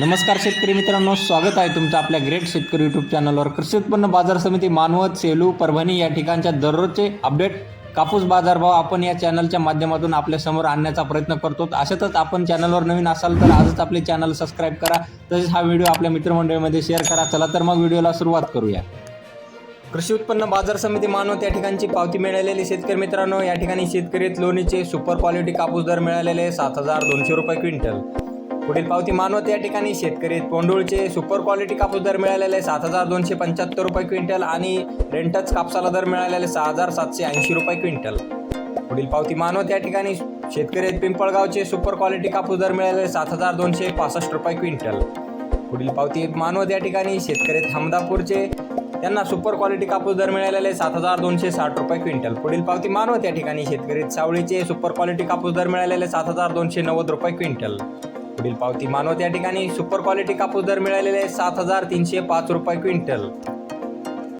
नमस्कार शेतकरी मित्रांनो स्वागत आहे तुमचं आपल्या ग्रेट शेतकरी युट्यूब चॅनलवर कृषी उत्पन्न बाजार समिती मानवत सेलू परभणी या ठिकाणच्या दररोजचे अपडेट कापूस बाजारभाव आपण या चॅनलच्या माध्यमातून आपल्यासमोर आणण्याचा प्रयत्न करतो. अशातच आपण चॅनलवर नवीन असाल तर आजच आपले चॅनल सबस्क्राईब करा. तसेच हा व्हिडिओ आपल्या मित्रमंडळीमध्ये शेअर करा. चला तर मग व्हिडिओला सुरुवात करूया. कृषी उत्पन्न बाजार समिती मानवत या ठिकाणची पावती मिळालेली शेतकरी मित्रांनो. या ठिकाणी शेतकरी लोणीचे सुपर क्वालिटी कापूस दर मिळालेले सात हजार दोनशे रुपये क्विंटल. पुढील पावती मानवत या ठिकाणी. शेतकरी पोंडुळचे सुपर क्वालिटी कापूस दर मिळालेले आहे सात हजार दोनशे पंच्याहत्तर रुपये क्विंटल आणि रेंटच कापसाला दर मिळालेले सहा हजार सातशे ऐंशी रुपये क्विंटल. पुढील पावती मानवत या ठिकाणी. शेतकरी पिंपळगावचे सुपर क्वालिटी कापूस दर मिळालेले सात हजार दोनशे पासष्ट रुपये क्विंटल. पुढील पावती मानवत या ठिकाणी. शेतकरी हमदापूरचे. त्यांना सुपर क्वालिटी कापूस दर मिळालेले सात हजार दोनशे साठ रुपये क्विंटल. पुढील पावती मानवत या ठिकाणी. शेतकरी सावळीचे सुपर क्वालिटी कापूस दर मिळालेले सात हजार दोनशे नव्वद रुपये क्विंटल. पुढील पावती मानवत या ठिकाणी सुपर क्वालिटी कापूस दर मिळालेले सात हजार तीनशे पाच रुपये क्विंटल.